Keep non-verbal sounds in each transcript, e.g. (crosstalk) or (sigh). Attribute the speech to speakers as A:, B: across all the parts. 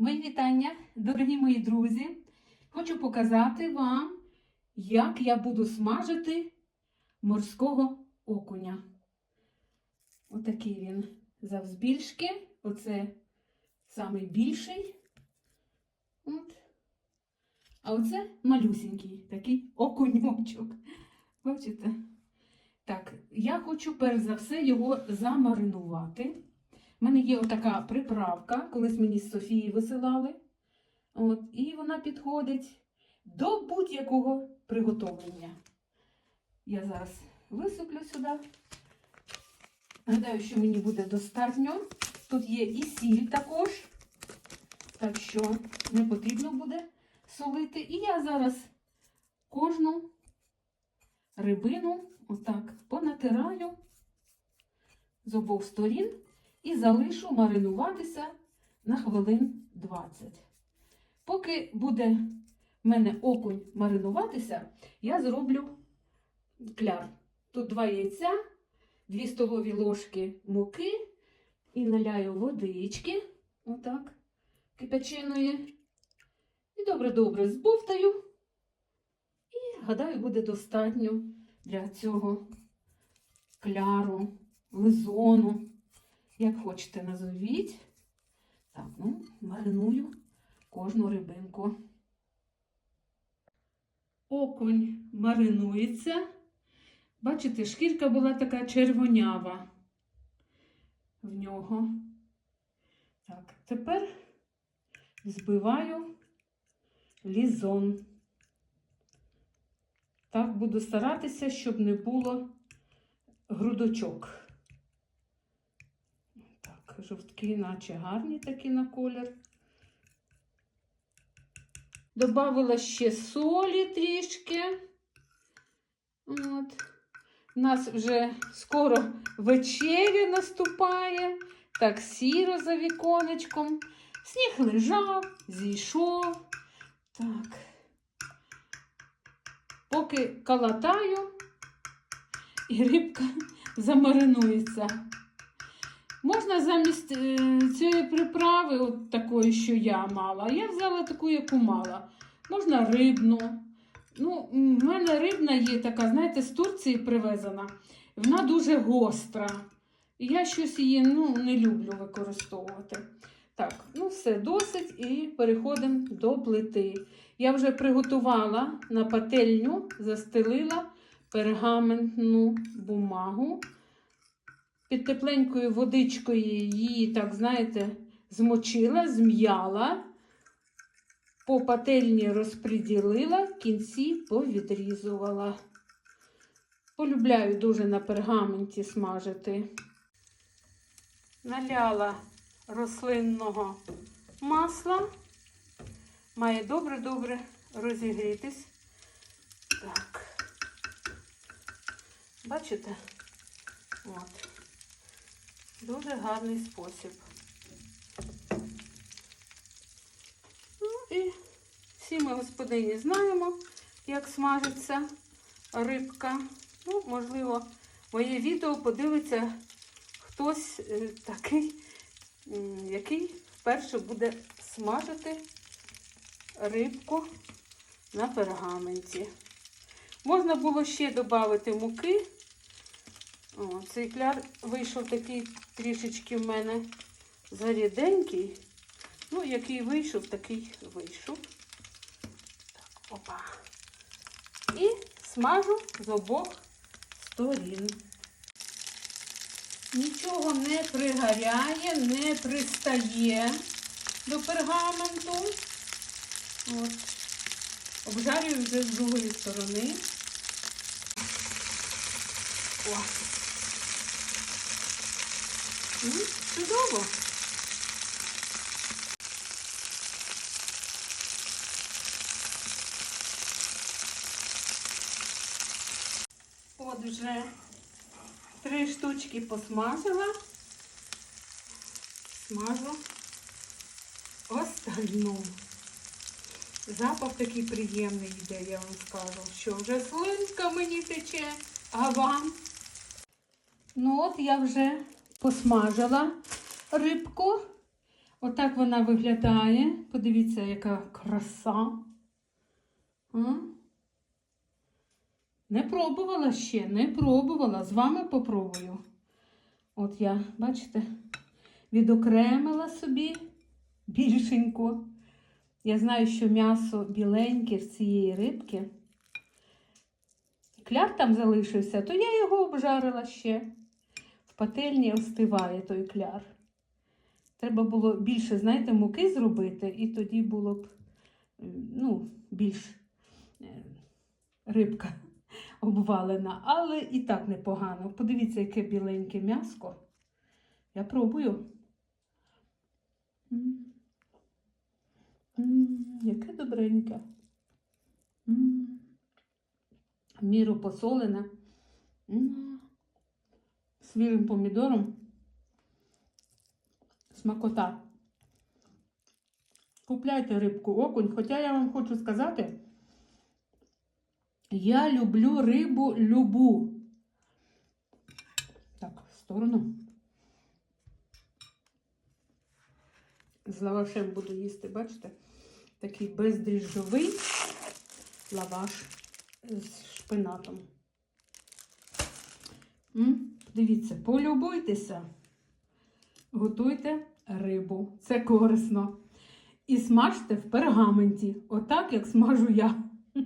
A: Мої вітання, дорогі мої друзі. Хочу показати вам, як я буду смажити морського окуня. Отакий він завзбільшки. Оце самий більший. От. А оце малюсенький такий окуньочок. Бачите? Так, я хочу перш за все його замаринувати. У мене є отака приправка, колись мені з Софії висилали. От, і вона підходить до будь-якого приготовлення. Я зараз висиплю сюди. Гадаю, що мені буде достатньо. Тут є і сіль також, так що не потрібно буде солити. І я зараз кожну рибину отак понатираю з обох сторін і залишу маринуватися на хвилин 20. Поки буде в мене окунь маринуватися, я зроблю кляр. Тут два яйця, 2 столові ложки муки і наляю водички, отак, кипяченої. І добре-добре збовтаю. І, гадаю, буде достатньо для цього кляру, лизону. Як хочете, назовіть. Так, ну, мариную кожну рибинку. Окунь маринується. Бачите, шкірка була така червонява в нього. Так, тепер збиваю лізон. Так, буду старатися, щоб не було грудочок. Жовтки, наче гарні такі на колір. Добавила ще солі трішки. От. У нас вже скоро вечеря наступає. Так, сіро за віконечком. Сніг лежав, зійшов. Так. Поки калатаю, і рибка (laughs) замаринується. Можна замість е, цієї приправи, от такої, що я мала, я взяла таку, яку мала. Можна рибну. Ну, в мене рибна є така, знаєте, з Турції привезена. Вона дуже гостра. І я щось її ну, не люблю використовувати. Так, ну все, досить, і переходимо до плити. Я вже приготувала на пательню, застелила пергаментну бумагу. Під тепленькою водичкою її, так, знаєте, змочила, зм'яла, по пательні розподілила, кінці повідрізувала. Полюбляю дуже на пергаменті смажити. Наляла рослинного масла. Має добре-добре розігрітись. Так. Бачите? От. Дуже гарний спосіб. Ну і всі ми господині знаємо, як смажиться рибка. Ну, можливо, моє відео подивиться хтось е, такий, який вперше буде смажити рибку на пергаменті. Можна було ще додати муки. О, цей кляр вийшов такий трішечки в мене заріденький. Ну, який вийшов, такий вийшов. Так, опа. І смажу з обох сторін. Нічого не пригоряє, не пристає до пергаменту. От. Обжарюю вже з другої сторони. О. Чудово. От вже три штучки посмажила. Смажу остальну. Запах такий приємний йде, я вам скажу, що вже слинка мені тече, а вам. Ну от я вже посмажила рибку, Отак вона виглядає. Подивіться, яка краса. Не пробувала ще, не пробувала. З вами попробую. От я, бачите, відокремила собі більшенько. Я знаю, що м'ясо біленьке в цієї рибки. Кляр там залишився, то я його обжарила ще. Пательні остиває той кляр. Треба було більше, знаєте, муки зробити, і тоді було б ну, більш е, рибка (laughs) обвалена, але і так непогано. Подивіться, яке біленьке м'яско. Я пробую. Яке добреньке. Міру посолене. Свіжим помідором. Смакота. Купляйте рибку окунь, хоча я вам хочу сказати, я люблю рибу любу. Так, в сторону. З лавашем буду їсти, бачите? Такий бездріжджовий лаваш з шпинатом. М? Дивіться, полюбуйтеся. Готуйте рибу. Це корисно. І смажте в пергаменті, отак, як смажу я. (laughs)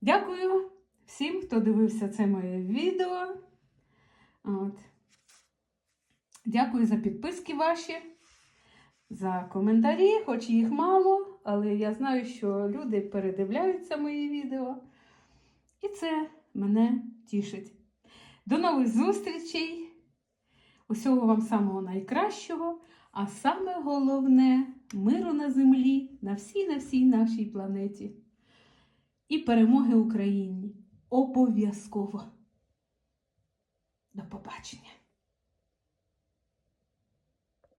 A: Дякую всім, хто дивився це моє відео. От. Дякую за підписки ваші, за коментарі, хоч їх мало, але я знаю, що люди передивляються мої відео. І це мене тішить. До нових зустрічей! Усього вам самого найкращого, а саме головне миру на землі, на всій на всій нашій планеті. І перемоги Україні. Обов'язково. До побачення!